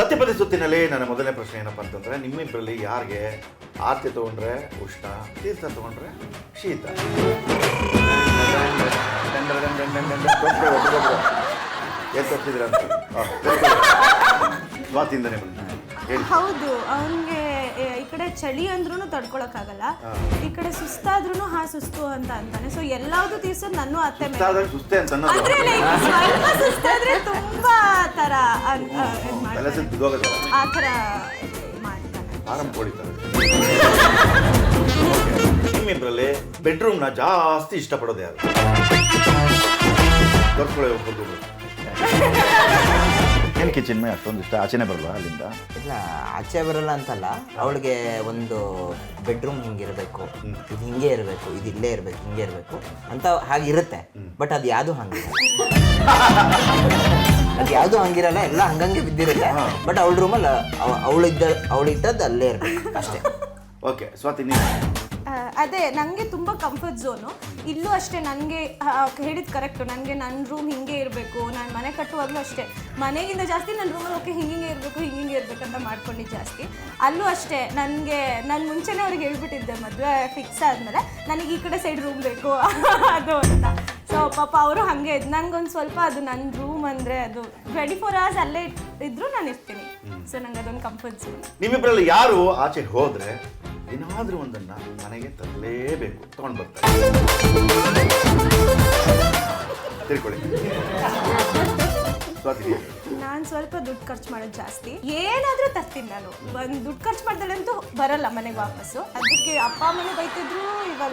ಸತ್ಯಪತಿ ಸುತ್ತಿನಲ್ಲಿ ನನ್ನ ಮೊದಲನೇ ಪ್ರಶ್ನೆ ಏನಪ್ಪ ಅಂತಂದ್ರೆ ನಿಮ್ಮಿಬ್ಬರಲ್ಲಿ ಯಾರಿಗೆ ಆರ್ತಿ ತಗೊಂಡ್ರೆ ಉಷ್ಣ, ತೀರ್ಥ ತಗೊಂಡ್ರೆ ಶೀತ? ಏನು ಹೇಳಿ. ಹೌದು, ಅವನಿಗೆ ಕಡೆ ಚಳಿ ಅಂದ್ರೂ ತಡ್ಕೊಳಕ್ಕಾಗಲ್ಲ. ಈ ಕಡೆ ಸುಸ್ತಾದ್ರೂ ಹಾ ಸುಸ್ತು ಅಂತ ಅಂತಾನೆ. ಸೊ ಎಲ್ಲಾವುದು ತೀರ್ಸೋದು ನನ್ನ ಅತ್ತೆ ಮೇಲೆ. ಸುಸ್ತೆ ಅಂತ ಅನ್ನೋದು. ಅಂದ್ರೆ like ಸ್ವಲ್ಪ ಸುಸ್ತಾದ್ರೆ ತುಂಬಾ ತರ ಅನ್- ಆ, ಇದ್ ಮಾಡ್ತಾನೆ. ಮಾಡ್ತಾನೆ ನಿಮ್ಮಿಬ್ಬರಲ್ಲಿ ಬೆಡ್ರೂಮ್ನ ಜಾಸ್ತಿ ಇಷ್ಟಪಡೋದು ಯಾರು? ತೋರ್ಸ್ಕೊಳ್ಳಿ ಒಬ್ಬರು ಏನು ಕಿಚನ್ ಮೇ ಅಷ್ಟೊಂದು ಇಷ್ಟ? ಆಚೆನೇ ಬರಲ್ಲ ಅಲ್ಲಿಂದ? ಇಲ್ಲ ಆಚೆ ಬರಲ್ಲ ಅಂತಲ್ಲ. ಅವಳಿಗೆ ಒಂದು ಬೆಡ್ರೂಮ್ ಹಿಂಗಿರಬೇಕು ಇದು ಹಿಂಗೆ ಇರಬೇಕು ಇದು ಇಲ್ಲೇ ಇರಬೇಕು ಹಿಂಗೆ ಇರಬೇಕು ಅಂತ ಹಾಗಿರುತ್ತೆ ಬಟ್ ಅದು ಯಾವುದು ಹಂಗೆ ಅದು ಯಾವುದು ಹಂಗಿರಲ್ಲ ಎಲ್ಲ ಹಂಗಂಗೆ ಬಿದ್ದಿರುತ್ತೆ. ಬಟ್ ಅವಳ ರೂಮಲ್ಲಿ ಅವಳಿದ್ದ ಅವಳಿದ್ದದ್ದು ಅಲ್ಲೇ ಇರಬೇಕು ಅಷ್ಟೇ. ಓಕೆ ಸ್ವಾತಿ ನೀವು ಅದೇ ನನಗೆ ತುಂಬ ಕಂಫರ್ಟ್ ಝೋನು ಇಲ್ಲೂ ಅಷ್ಟೇ ನನಗೆ ಹೇಳಿದ ಕರೆಕ್ಟು ನನಗೆ ನನ್ನ ರೂಮ್ ಹಿಂಗೆ ಇರಬೇಕು ನಾನು ಮನೆ ಕಟ್ಟುವಾಗಲೂ ಅಷ್ಟೇ. ಮನೆಗಿಂತ ಜಾಸ್ತಿ ನನ್ನ ರೂಮಲ್ಲಿ ಓಕೆ ಹಿಂಗೆ ಇರಬೇಕು ಹಿಂಗೆ ಇರಬೇಕಂತ ಅಂತ ಮಾಡ್ಕೊಂಡಿದ್ದು ಜಾಸ್ತಿ. ಅಲ್ಲೂ ಅಷ್ಟೇ ನನಗೆ ನಾನು ಮುಂಚೆನೇ ಅವ್ರಿಗೆ ಹೇಳ್ಬಿಟ್ಟಿದ್ದೆ ಮದುವೆ ಫಿಕ್ಸ್ ಆದಮೇಲೆ ನನಗೆ ಈ ಕಡೆ ಸೈಡ್ ರೂಮ್ ಬೇಕು. ಅದು ಅಂತ. ಸೊ ಪಾಪ ಅವರು ಹಾಗೆ ಇದ್ದು ನನಗೊಂದು ಸ್ವಲ್ಪ ಅದು ನನ್ನ ರೂಮ್ ಅಂದರೆ ಅದು ಟ್ವೆಂಟಿ ಫೋರ್ ಅವರ್ಸ್ ಅಲ್ಲೇ ಇದ್ದರೂ ಇದ್ರೂ ನಾನು ಇರ್ತೀನಿ. ಸೊ ನಂಗೆ ಅದೊಂದು ಕಂಫರ್ಟ್ ಝೋನ್ ನಿಮ್ಮಿಬ್ಬರಲ್ಲಿ ಯಾರು ಆಚೆ ಹೋದ್ರೆ ಏನಾದ್ರೂ ಒಂದನ್ನು ಮನೆಗೆ ತರಲೇಬೇಕು. ತಗೊಂಡು ಬರ್ತಾರೆ. ತಿಳ್ಕೊಳ್ಳಿ. ಸ್ವಾತಿ. ನಾನು ಸ್ವಲ್ಪ ದುಡ್ಡು ಖರ್ಚು ಮಾಡೋದು ಜಾಸ್ತಿ. ಏನಾದರೂ ತರ್ತೀನಿ ನಾನು. ಒಂದು ದುಡ್ಡು ಖರ್ಚು ಮಾಡ್ದಳಂತೂ ಬರಲ್ಲ ಮನೆಗೆ ವಾಪಸ್ಸು. ಅದಕ್ಕೆ ಅಪ್ಪ ಅಮ್ಮನೇ ಬೈತಿದ್ರು ಇವಾಗ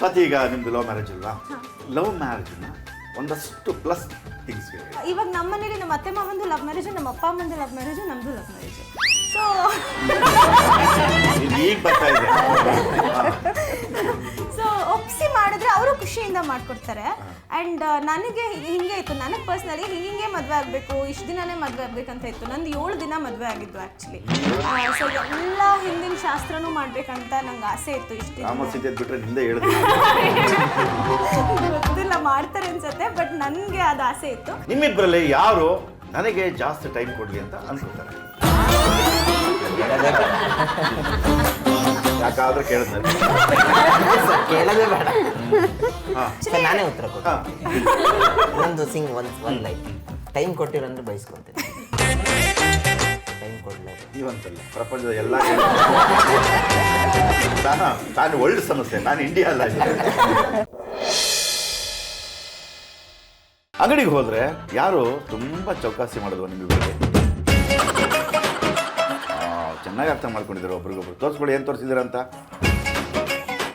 ಸ್ವಾತಿ ಈಗ ನಿಮ್ದು ಲವ್ ಮ್ಯಾರೇಜ್ ಅಲ್ವಾ? ಲವ್ ಮ್ಯಾರೇಜ್ನ ಒಂದಷ್ಟು ಪ್ಲಸ್ ಥಿಂಗ್ಸ್ ಇವಾಗ ನಮ್ಮ ಮನೇಲಿ ನಮ್ಮ ಅತ್ತೆ ಮಾವಂದು ಲವ್ ಮ್ಯಾರೇಜು ನಮ್ಮ ಅಪ್ಪ ಅಮ್ಮಂದು ಲವ್ ಮ್ಯಾರೇಜು ನಮ್ಮದು ಲವ್ ಮ್ಯಾರೇಜು ಸೊ ಈಗ ಬರ್ತಾ ಇದೆ. ಸೊ ಒಪ್ಸಿ ಮಾಡಿದ್ರೆ ಅವರು ಖುಷಿಯಿಂದ ಮಾಡ್ಕೊಡ್ತಾರೆ. ಆ್ಯಂಡ್ ನನಗೆ ಹಿಂಗೆ ಇತ್ತು. ನನಗೆ ಪರ್ಸ್ನಲಿ ಹಿಂಗೆ ಮದುವೆ ಆಗಬೇಕು ಇಷ್ಟು ದಿನನೇ ಮದುವೆ ಆಗಬೇಕಂತ ಇತ್ತು. ನಂದು ಏಳು ದಿನ ಮದುವೆ ಆಗಿದ್ದು ಆ್ಯಕ್ಚುಲಿ ಸೊ ಎಲ್ಲ ಹಿಂದಿನ ಶಾಸ್ತ್ರನೂ ಮಾಡಬೇಕಂತ ನಂಗೆ ಆಸೆ ಇತ್ತು ಇಷ್ಟು ಗೊತ್ತಿಲ್ಲ ಮಾಡ್ತಾರೆ ಅನ್ಸುತ್ತೆ ಬಟ್ ನನಗೆ ಅದು ಆಸೆ ಇತ್ತು. ನಿಮ್ಮಿಬ್ಬರಲ್ಲಿ ಯಾರು ನನಗೆ ಜಾಸ್ತಿ ಟೈಮ್ ಕೊಡಲಿ ಅಂತ ಅನ್ಕೊಳ್ತಾರೆ? ಯಾಕಾದ್ರೂ ಕೇಳೋದೇ ಬೇಡ. ಹಾ. ಸರ್ ನಾನೇ ಉತ್ತರ ಕೊಡ್ತೀನಿ. ಒಂದು ಸಿಂಗ್ ಒಂದು ಒಂದು ಲೈಫ್ ಟೈಮ್ ಕೊಟ್ಟಿರಂದ್ರೆ ಬಯಸ್ಕೊಂತೀನಿ. ಟೈಮ್ ಕೊಡಲೇ ನೀವಂತಲ್ಲ ಪ್ರಪಂಚದ ಎಲ್ಲ ನಾನು ನಾನು ವರ್ಲ್ಡ್ ಸಮಸ್ಯೆ ನಾನು ಇಂಡಿಯಾ ಅಲ್ಲ. ಅಂಗಡಿಗೆ ಹೋದ್ರೆ ಯಾರು ತುಂಬಾ ಚೌಕಾಸಿ ಮಾಡಿದ್ರು ನಿಮಗೆ ಚೆನ್ನಾಗಿ ಅರ್ಥ ಮಾಡ್ಕೊಂಡಿದ್ದಾರೆ ಒಬ್ರಿಗೊಬ್ರು. ತೋರಿಸ್ಕೊಳ್ಳಿ ಏನು ತೋರಿಸಿದ್ದೀರ ಅಂತ?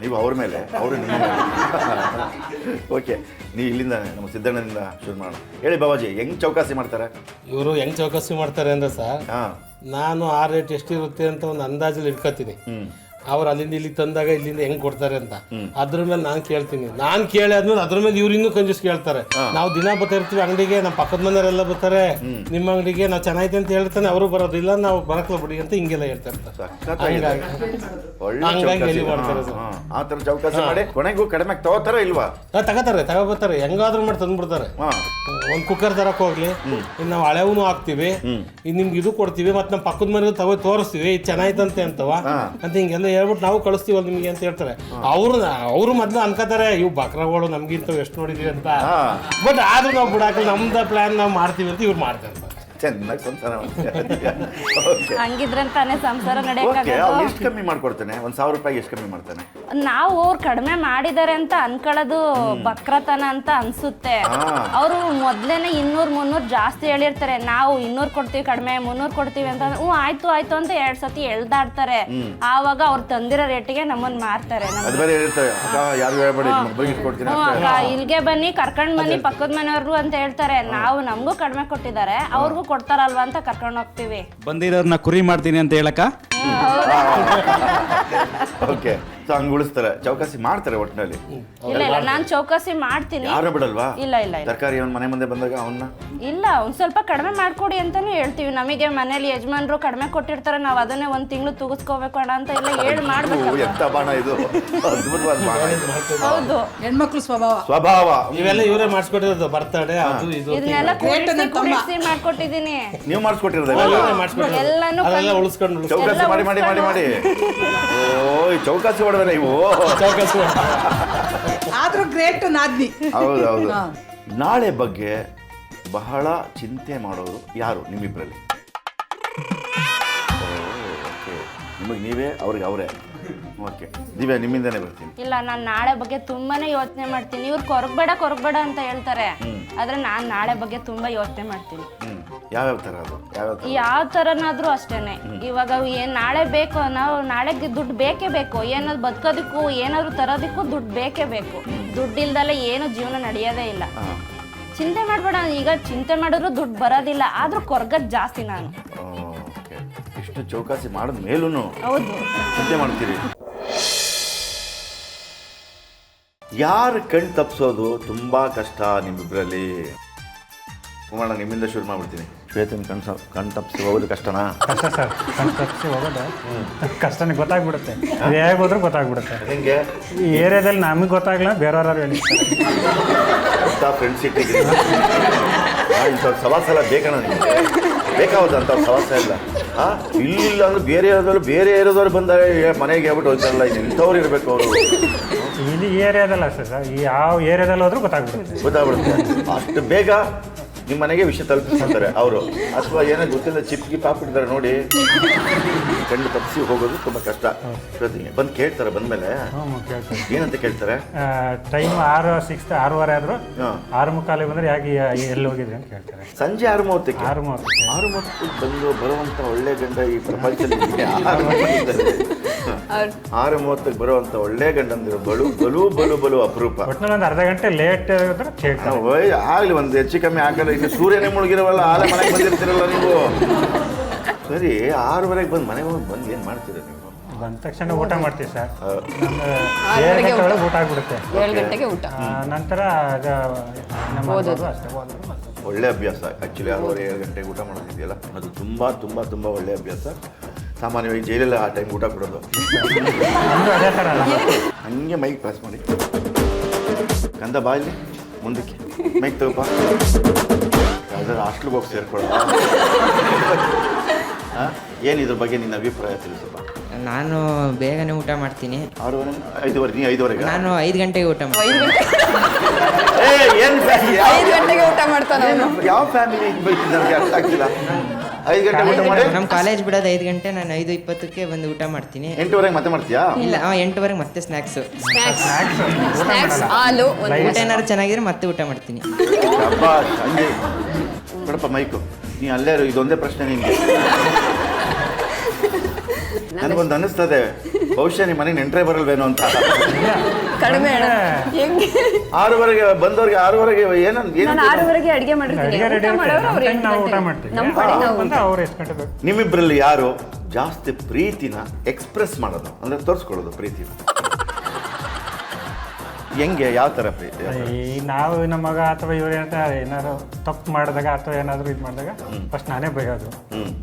ನೀವು ಅವ್ರ ಮೇಲೆ ಅವರು ನಿಮ್ಮ ಓಕೆ ನೀವು ಇಲ್ಲಿಂದ ನಮ್ಮ ಸಿದ್ದಣ್ಣನಿಂದ ಶುರು ಮಾಡೋಣ. ಹೇಳಿ ಬಾಬಾಜಿ ಹೆಂಗ್ ಚೌಕಾಸಿ ಮಾಡ್ತಾರೆ? ಇವರು ಹೆಂಗ್ ಚೌಕಾಸಿ ಮಾಡ್ತಾರೆ ಅಂದ್ರೆ ಸರ್ ಹಾಂ. ನಾನು ಆ ರೇಟ್ ಎಷ್ಟಿರುತ್ತೆ ಅಂತ ಒಂದು ಅಂದಾಜಲ್ಲಿ ಇಟ್ಕೋತೀನಿ ಅವ್ರು ಅಲ್ಲಿಂದ ಇಲ್ಲಿ ತಂದಾಗ ಇಲ್ಲಿಂದ ಹೆಂಗ್ ಕೊಡ್ತಾರೆ ಅಂತ. ಅದ್ರ ಮೇಲೆ ನಾನು ಕೇಳ್ತೀನಿ. ನಾನು ಕೇಳಿ ಆದ್ಮೇಲೆ ಅದ್ರ ಮೇಲೆ ಇವ್ರು ಇನ್ನೂ ಕಂಜೂಸ್ ಕೇಳ್ತಾರೆ. ನಾವು ದಿನ ಬರ್ತಾ ಇರ್ತೀವಿ ಅಂಗಡಿಗೆ ನಮ್ಮ ಪಕ್ಕದ ಮನೆಯವರೆಲ್ಲ ಬರ್ತಾರೆ. ನಿಮ್ಮ ಅಂಗಡಿಗೆ ನಾವು ಚೆನ್ನಾಗಿದೆ ಅಂತ ಹೇಳ್ತಾನೆ ಅವರು ಬರೋದಿಲ್ಲ ನಾವು ಬರಕ್ಲ ಬಿಡಿ ಅಂತ ಹಿಂಗೆಲ್ಲ ಹೇಳ್ತಾರೆ. ಇರ್ತಾರೆ ಕೊನೆಗೂ ಕಡಿಮೆ ತಗೋತಾರ ಇಲ್ವಾ? ತಗೋತಾರೆ ತಗೋಬರ್ತಾರೆ ಹೆಂಗಾದ್ರೂ ಮಾಡಿ ತಂದ್ಬಿಡ್ತಾರೆ. ಒಂದ್ ಕುಕ್ಕರ್ ತರಕ್ ಹೋಗ್ಲಿ. ಇನ್ನು ನಾವ್ ಹಳೆವನು ಹಾಕ್ತಿವಿ. ನಿಮ್ಗೆ ಇದು ಕೊಡ್ತೀವಿ ಮತ್ತೆ ನಮ್ಮ ಪಕ್ಕದ ಮನೆಗೆ ತಗೋ ತೋರಿಸ್ತೀವಿ. ಇದು ಚೆನ್ನಾಯ್ತಂತೆ ಅಂತವ. ಅಂತ ಹಿಂಗೆಲ್ಲ ಹೇಳ್ಬಿಟ್ಟು ನಾವು ಕಳಿಸ್ತೀವಲ್ಲ ನಿಮಗೆ ಅಂತ ಹೇಳ್ತಾರೆ. ಅವ್ರು ಅವ್ರು ಮೊದ್ಲು ಅನ್ಕೋತಾರೆ ಇವು ಬಕ್ರಗಳು ನಮ್ಗಿಂತ ಎಷ್ಟು ನೋಡಿದೀವಿ ಅಂತ. ಬಟ್ ಆದ್ರೂ ನಾವು ಬಿಡಾಕ ನಮ್ದ ಪ್ಲಾನ್ ನಾವು ಮಾಡ್ತೀವಿ ಅಂತ ಇವ್ರು ಮಾಡ್ತಾರೆ. ಚೆನ್ನಾಗಿ ಸಂಸಾರ ಓಕೆ ಹಂಗಿದ್ರೆ ತಾನೇ ಸಂಸಾರ ಓಕೆ ನಡೆಯಕ್ಕಾಗಲ್ಲ ಅವ್ನು ಎಷ್ಟು ಕಮ್ಮಿ ಮಾಡ್ಕೊಡ್ತಾನೆ? ಒಂದು ಸಾವಿರ ರೂಪಾಯಿಗೆ ಎಷ್ಟು ಕಮ್ಮಿ ಮಾಡ್ತಾನೆ? ನಾವು ಅವ್ರು ಕಡಿಮೆ ಮಾಡಿದ್ದಾರೆ ಅಂತ ಅನ್ಕೊಳ್ಳೋದು ಬಕ್ರತನ ಅಂತ ಅನ್ಸುತ್ತೆ. ಅವರು ಮೊದ್ಲೇನೆ ಇನ್ನೂರ್ ಮುನ್ನೂರ್ ಜಾಸ್ತಿ ಹೇಳಿರ್ತಾರೆ ನಾವು ಇನ್ನೂರ್ ಕೊಡ್ತೀವಿ ಕಡಿಮೆ ಮುನ್ನೂರ್ ಕೊಡ್ತೀವಿ ಅಂತ ಹ್ಞೂ ಆಯ್ತು ಆಯ್ತು ಅಂತ ಎರಡ್ ಸತಿ ಎಳ್ದಾಡ್ತಾರೆ. ಆವಾಗ ಅವ್ರು ತಂದಿರೋ ರೇಟಿಗೆ ನಮ್ಮನ್ನ ಮಾರ್ತಾರೆ ಇಲ್ಗೆ ಬನ್ನಿ ಕರ್ಕೊಂಡ್ ಬನ್ನಿ ಪಕ್ಕದ ಮನೆಯವರು ಅಂತ ಹೇಳ್ತಾರೆ. ನಾವು ನಮಗೂ ಕಡಿಮೆ ಕೊಟ್ಟಿದ್ದಾರೆ ಅವ್ರಿಗೂ ಕೊಡ್ತಾರಲ್ವಾ ಅಂತ ಕರ್ಕೊಂಡು ಹೋಗ್ತೀವಿ. ಬಂದಿರೋರ್ನ ಕುರಿ ಮಾಡ್ತೀನಿ ಅಂತ ಹೇಳಕ್ಕ? ಓಕೆ ಸೊ ಹಂಗೆ ಉಳಿಸ್ತಾರೆ. ಚೌಕಾಸಿ ಮಾಡ್ತಾರೆ ಒಟ್ಟಿನಲ್ಲಿ ಇಲ್ಲ ಇಲ್ಲ ನಾನು ಚೌಕಾಸಿ ಮಾಡ್ತೀನಿ. ಯಾರು ಬಿಡಲ್ವಾ? ಇಲ್ಲ ಇಲ್ಲ ಇಲ್ಲ. ತರಕಾರಿ ಅವ್ನ ಮನೆ ಮುಂದೆ ಬಂದಾಗ ಅವನ್ನ ಇಲ್ಲ ಒಂದ್ ಸ್ವಲ್ಪ ಕಡಿಮೆ ಮಾಡ್ಕೊಡಿ ಅಂತಾನು ಹೇಳ್ತೀವಿ. ನಮಗೆ ಮನೇಲಿ ಯಜಮಾನ್ರು ಕಡಿಮೆ ಕೊಟ್ಟಿರ್ತಾರೆ. ನಾವ್ ಅದನ್ನೇ ಒಂದ್ ತಿಂಗಳು ತುಗಿಸ್ಕೋಬೇಕು ಅಣ್ಣ ಅಂತ ಎಲ್ಲ ಹೇಳಿ ಮಾಡ್ಬೇಕು ಎಂತ ಬಾಣ ಇದು? ಅದ್ಭುತವಾದ ಬಾಣ ಇದು. ಹೌದು. ಹೆಣ್ಮಕ್ಳು ಸ್ವಭಾವ. ಸ್ವಭಾವ. ಇವೆಲ್ಲ ಇವರೇ ಮಾಡಿಸ್ಕೊಟ್ಟಿರೋದು ಬರ್ತಡೆ ಅದು ಇದು ಇದನ್ನೆಲ್ಲ ತಮ್ಮ. ಕುಡಿಸಿ ಮಾಡ್ಕೊಟ್ಟಿದೀನಿ ನೀವು ಮಾಡಿಸ್ಕೊಟ್ಟಿರೋದ ಇವರೇ ಮಾಡಿಸ್ಕೊಟ್ಟಿರೋದು ಎಲ್ಲಾನು ಅದೆಲ್ಲ ಉಳಿಸ್ಕೊಂಡು ಉಳಿಸ್ಕೊಂಡು. ಚೌಕಾಸಿ ಮಾಡಿ ಮಾಡಿ ಮಾಡಿ ಮಾಡಿ. ಓ ಈ ಚೌಕಾಸಿ ಹೊಡೆದ್ರೆ ನೀವು. ಆದ್ರೂ ಗ್ರೇಟ್ ನಾದ್ನಿ. ಹೌದು ಹೌದು ನಾಳೆ ಬಗ್ಗೆ ಬಹಳ ಚಿಂತೆ ಮಾಡೋರು ಯಾರು ನಿಮ್ಮಿಬ್ಬರಲ್ಲಿ ನಿಮಗೆ ನೀವೇ ಅವ್ರಿಗೆ ಅವರೇ. ಓಕೆ. ದಿವ್ಯಾ ನಿಮ್ಮಿಂದನೇ ಬರ್ತೀನಿ. ಇಲ್ಲ ನಾನು ನಾಳೆ ಬಗ್ಗೆ ತುಂಬಾನೇ ಯೋಚನೆ ಮಾಡ್ತೀನಿ. ಇವ್ರು ಕೊರಗಬೇಡ ಕೊರಗಬೇಡ ಅಂತ ಹೇಳ್ತಾರೆ. ಆದ್ರೆ ನಾನು ನಾಳೆ ಬಗ್ಗೆ ತುಂಬಾ ಯೋಚನೆ ಮಾಡ್ತೀನಿ. ಯಾವ್ಯಾವ ಥರ ಅದು? ಯಾವ್ಯಾವ ಥರ ಯಾವ ಥರನಾದ್ರೂ ಅಷ್ಟೇನೆ. ಇವಾಗ ಏನ್ ನಾಳೆ ಬೇಕು ನಾವು ನಾಳೆ ದುಡ್ಡು ಬೇಕೇ ಬೇಕು. ಏನಾದ್ರು ಬದುಕೋದಕ್ಕೂ ಏನಾದ್ರು ತರೋದಕ್ಕೂ ದುಡ್ಡು ಬೇಕೇ ಬೇಕು. ದುಡ್ಡು ಇಲ್ದಲೆ ಏನು ಜೀವನ ನಡೆಯೋದೇ ಇಲ್ಲ. ಹಾಂ. ಚಿಂತೆ ಮಾಡ್ಬೇಡ ಈಗ ಚಿಂತೆ ಮಾಡಿದ್ರು ದುಡ್ಡು ಬರೋದಿಲ್ಲ ಆದ್ರೂ ಕೊರಗದ್ ಜಾಸ್ತಿ ನಾನು. ಓಕೆ. ಇಷ್ಟು ಚೌಕಾಸಿ ಮಾಡಿದ ಮೇಲೂ ಹೌದು. ಚಿಂತೆ ಮಾಡ್ತೀರಿ? ಯಾರು ಕಣ್ ತಪ್ಪಿಸೋದು ತುಂಬಾ ಕಷ್ಟ ನಿಮ್ಮಿಬ್ಬರಲ್ಲಿ ಕುಮಾರ ನಿಮ್ಮಿಂದ ಶುರು ಮಾಡ್ಬಿಡ್ತೀನಿ. ಶ್ವೇತನ್ ಕಣ್ಸ ಕಣ್ ತಪ್ಪಿಸಿ ಹೋಗೋದು ಕಷ್ಟನಾ? ಕಷ್ಟ ಸರ್ ಕಣ್ ತಪ್ಪಿಸಿ ಹೋಗೋದು ಕಷ್ಟನೇ ಗೊತ್ತಾಗ್ಬಿಡುತ್ತೆ. ಅದು ಹೇಗೆ ಹೋದ್ರೂ ಗೊತ್ತಾಗ್ಬಿಡುತ್ತೆ. ಹೆಂಗೆ? ಈ ಏರಿಯಾದಲ್ಲಿ ನಮಗೆ ಗೊತ್ತಾಗಲ್ಲ ಬೇರೆಯವ್ರು ಹೇಳಿ. ಅಂತ ಫ್ರೆಂಡ್ಸ್ ಇಟ್ಟಿದ್ದೀನಿ ಇಂಥವ್ರ ಸವಾಸ ಎಲ್ಲ ಬೇಕಣ್ಣ ನಿಮಗೆ. ಬೇಕಾಗುತ್ತೆ ಅಂಥವ್ರ ಸವಾಸ ಇಲ್ಲ ಹಾಂ? ಇಲ್ಲಿಲ್ಲ ಅಂದ್ರೆ ಬೇರೆ ಏರಿಯಾದವ್ರು ಬೇರೆ ಏರಿಯಾದವ್ರು ಬಂದಾಗ ಮನೆಗೆ ಹೇಳ್ಬಿಟ್ಟು ಹೋಗ್ತಾರಲ್ಲ ಇಂಥವ್ರು ಇರಬೇಕು ಅವರು. ಇಲ್ಲಿ ಏರಿಯಾದಲ್ಲ ಅಷ್ಟೇ ಸರ್ ಈ ಯಾವ ಏರಿಯಾದಲ್ಲಿ ಹೋದ್ರೂ ಗೊತ್ತಾಗ್ಬಿಡುತ್ತೆ. ಗೊತ್ತಾಗ್ಬಿಡುತ್ತೆ. ಅಷ್ಟು ಬೇಗ ನಿಮ್ಮ ಮನೆಗೆ ವಿಷಯ ತಲುಪಿಸ್ಕೊಳ್ತಾರೆ ಅವರು. ಅಥವಾ ಏನೋ ಗೊತ್ತಿಲ್ಲ ಚಿಪ್ ಗಿಪ್ ಹಾಕ್ಬಿಡ್ತಾರೆ ನೋಡಿ. ಕಣ್ಣು ತಪ್ಪಿಸಿ ಹೋಗೋದು ತುಂಬ ಕಷ್ಟ. ಬಂದು ಕೇಳ್ತಾರೆ ಬಂದಮೇಲೆ. ಏನಂತ ಕೇಳ್ತಾರೆ? ಟೈಮ್ ಆರು ಸಿಕ್ಸ್ ಆರೂವರೆ ಆದರೂ ಆರು ಮುಕ್ಕಾಲಿಗೆ ಬಂದರೆ ಯಾಕೆ ಎಲ್ಲಿ ಹೋಗಿದ್ರಿ ಅಂತ ಕೇಳ್ತಾರೆ. ಸಂಜೆ ಆರು ಮೂವತ್ತಕ್ಕೆ? ಆರು ಮೂವತ್ತು ಆರು ಮೂವತ್ತಕ್ಕೆ ಬಂದು ಬರುವಂಥ ಒಳ್ಳೆ ಗಂಡ ಈ ಪ್ರಪಂಚದಲ್ಲಿ. ಆರು ಮೂವತ್ತಕ್ಕೆ. ಬರುವಂತ ಮೂವತ್ತಕ್ಕೆ ಬರುವಂಥ ಒಳ್ಳೆ ಗಂಡಂದಿರು. ಬಲು ಬಲು ಬಲು ಬಲು ಅಪರೂಪ. ಒಟ್ಟಿನಲ್ಲಿ ಒಂದು ಅರ್ಧ ಗಂಟೆ ಲೇಟ್ ಆಗಿದ್ರೆ ಕೇಳ್ತಾರೆ. ಆಗ್ಲಿ ಒಂದು ಹೆಚ್ಚು ಕಮ್ಮಿ ಆಗಲ್ಲ. ಇನ್ನು ಸೂರ್ಯನೇ ಮುಳುಗಿರವಲ್ಲ ಆಲೆ ಮನೆಗೆ ಬಂದಿರ್ತೀರಲ್ಲ ನೀವು? ಸರಿ ಆರೂವರೆಗೆ ಬಂದು ಮನೆಗೆ ಹೋಗಿ ಬಂದು ಏನು ಮಾಡ್ತೀರ ನೀವು? ಬಂದ ತಕ್ಷಣ ಊಟ ಮಾಡ್ತೀವಿ ಸರ್. ಏಳು ಗಂಟೆ ಒಳಗೆ ಊಟ ಆಗ್ಬಿಡುತ್ತೆ. ಏಳು ಗಂಟೆಗೆ ಊಟ. ಆ, ನಂತರ ನಮ್ಮ ಓದೋದು. ಅಷ್ಟೇ ಓದೋದು. ಒಳ್ಳೆ ಅಭ್ಯಾಸ. ಆ್ಯಕ್ಚುಲಿ ಆರೂವರೆ ಏಳು ಗಂಟೆಗೆ ಊಟ ಮಾಡೋದಿದೆಯಲ್ಲ? ಅದು ತುಂಬ ತುಂಬ ತುಂಬ ಒಳ್ಳೆ ಅಭ್ಯಾಸ. ಸಾಮಾನ್ಯವಾಗಿ ಜೈಲಲ್ಲಿ ಆ ಟೈಮ್ ಊಟ ಕೊಡೋದು. ನಮ್ದು ಅದೇ ಥರ ಅಲ್ಲ. ಹಂಗೆ ಮೈಕ್ ಪಾಸ್ ಮಾಡಿ. ಕಂದ ಬಾ ಇಲ್ಲಿ ಮುಂದಕ್ಕೆ. ಮೈಕ್ ತಗೋಪ ಯಾವ್ದಾದ್ರು ಹಾಸ್ಟ್ಲಿಗೆ ಹೋಗಿ ಸೇರ್ಕೊಳ್ಳ ಹಾಂ? ಏನು ಇದ್ರ ಬಗ್ಗೆ ನಿನ್ನ ಅಭಿಪ್ರಾಯ ತಿಳಿಸಪ್ಪ? ನಾನು ಬೇಗನೆ ಊಟ ಮಾಡ್ತೀನಿ. ಆರೂವರೆ ಐದುವರೆ ನೀ ಐದುವರೆಗೆ? ನಾನು ಐದು ಗಂಟೆಗೆ ಊಟ ಮಾಡ್ತೀನಿ. ಏ ಏನು ಐದು ಗಂಟೆಗೆ ಊಟ ಮಾಡ್ತಾನೆ ಯಾವ ಫ್ಯಾಮಿಲಿ ಬೈತಿದ್ದ ನನಗೆ ಅರ್ಥ ಆಗ್ತಿಲ್ಲ. ಐದು ಗಂಟೆ ಊಟ ಮಾಡಿ. ನಮ್ಮ ಕಾಲೇಜ್ ಬಿಡೋದು ಐದು ಗಂಟೆ ನಾನು ಐದು ಇಪ್ಪತ್ತಕ್ಕೆ ಬಂದು ಊಟ ಮಾಡ್ತೀನಿ. ಎಂಟುವರೆಗೆ ಮತ್ತೆ ಮಾಡ್ತೀಯಾ? ಇಲ್ಲ ಆ, ಎಂಟುವರೆಗೆ ಮತ್ತೆ ಸ್ನಾಕ್ಸ್ ಸ್ನಾಕ್ಸ್ ಹಾಲು ಒಂದು ಊಟ. ಏನಾದ್ರು ಚೆನ್ನಾಗಿದ್ರೆ ಮತ್ತೆ ಊಟ ಮಾಡ್ತೀನಿ. ಹಂಗೆ. ಬಿಡಪ್ಪ ಮೈಕು. ನೀ ಅಲ್ಲೇ ಇರು, ಇದೊಂದೇ ಪ್ರಶ್ನೆ ನಿನಗೆ ನನಗೊಂದು ಅನ್ನಿಸ್ತದೆ. ಬಹುಶಃ ನಿಮ್ಮ ಮನೆಗೆ ನೆಂಟ್ರೆ ಬರಲ್ವೇನೋ ಅಂತ. ಕಡಿಮೆ. ಹೆಂಗೆ? ಆರೂವರೆಗೆ ಬಂದವ್ರಿಗೆ ಆರೂವರೆಗೆ ನಾನು ಏನು ಆರೂವರೆಗೆ ಅಡಿಗೆ ಮಾಡಿರ್ತೀನಿ ಊಟ ಮಾಡೋರು ಅವ್ರು ಎಂಟು ನಾವು ಊಟ ಗಂಟೆಗೆ. ಮಾಡ್ತೀವಿ. ನಮ್ಮ ಕಡೆ ನಾವು. ಅಂತ ಅವ್ರು ಎಷ್ಟು ನಿಮ್ಮಿಬ್ಬರಲ್ಲಿ ಯಾರು ಜಾಸ್ತಿ ಪ್ರೀತಿನ ಎಕ್ಸ್ಪ್ರೆಸ್ ಮಾಡೋದು? ಅಂದ್ರೆ ತೋರಿಸ್ಕೊಳ್ಳೋದು ಪ್ರೀತಿನ. ಹೆಂಗೆ ಯಾವ ಥರ ಪ್ರೀತಿ? ಈ ನಾವು ನಮ್ಮ ಮಗ ಅಥವಾ ಇವ್ರು ಹೇಳ್ತಾರೆ ಏನಾದ್ರು ತಪ್ಪು ಮಾಡಿದಾಗ ಅಥವಾ ಏನಾದ್ರು ಇದು ಮಾಡಿದಾಗ ಫಸ್ಟ್ ನಾನೇ ಬೈಯೋದು.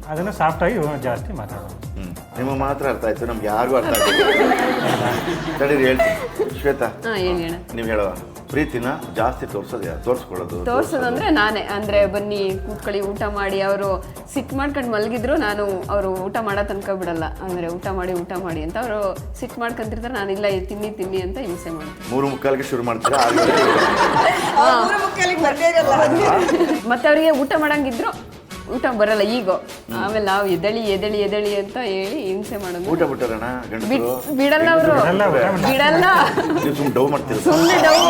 ಅದನ್ನು ಸಾಫ್ಟಾಗಿ ಇವ್ನು ಜಾಸ್ತಿ ಮಾತಾಡೋದು. ನಿಮ್ಮ ನಿಮಗೆ ಮಾತ್ರ ಅರ್ಥ ಆಯ್ತು ನಮ್ಗೆ ಯಾರಿಗೂ ಅರ್ಥ ಆಗ್ತದೆ ಹೇಳ್ತೀನಿ. ಶ್ವೇತಾ ಹಾ ಹೇಳಿ ಅಣ್ಣ ನೀವು ಹೇಳುವ ಪ್ರೀತಿನ ಜಾಸ್ತಿ ತೋರ್ಸೋದು ತೋರಿಸ್ಕೊಳ್ಳೋದು ತೋರ್ಸೋದಂದ್ರೆ ನಾನೇ. ಅಂದ್ರೆ ಬನ್ನಿ ಕೂತ್ಕೊಳ್ಳಿ ಊಟ ಮಾಡಿ. ಅವರು ಸಿಟ್ ಮಾಡ್ಕೊಂಡು ಮಲಗಿದ್ರು ನಾನು ಅವರು ಊಟ ಮಾಡೋ ತನಕ ಬಿಡಲ್ಲ. ಅಂದ್ರೆ ಊಟ ಮಾಡಿ ಊಟ ಮಾಡಿ ಅಂತ ಅವರು ಸಿಟ್ ಮಾಡ್ಕೊಂತಿರ್ತಾರೆ. ನಾನು ಇಲ್ಲ ಇದು ತಿನ್ನಿ ತಿನ್ನಿ ಅಂತ ಹಿಂಸೆ ಮಾಡ್ತೀನಿ. ಮೂರು ಮುಕ್ಕಾಲಿಗೆ ಶುರು ಮಾಡ್ತೀರಾ? ಮತ್ತೆ ಅವರಿಗೆ ಊಟ ಮಾಡಂಗಿದ್ರು. ಊಟ ಬರಲ್ಲ ಈಗ. ಆಮೇಲೆ ನಾವು ಎದಳಿ ಎದಳಿ ಎದಳಿ ಅಂತ ಹೇಳಿ ಹಿಂಸೆ ಮಾಡೋದು. ಊಟ ಬಿಟ್ಟರಣ ಬಿಡಲ್ಲ ಅವರು. ಬಿಡಲ್ಲ ಸುಮ್ಮನೆ ಡೌ ಮಾಡ್ತೀರ? ಸುಮ್ಮನೆ ಡವ್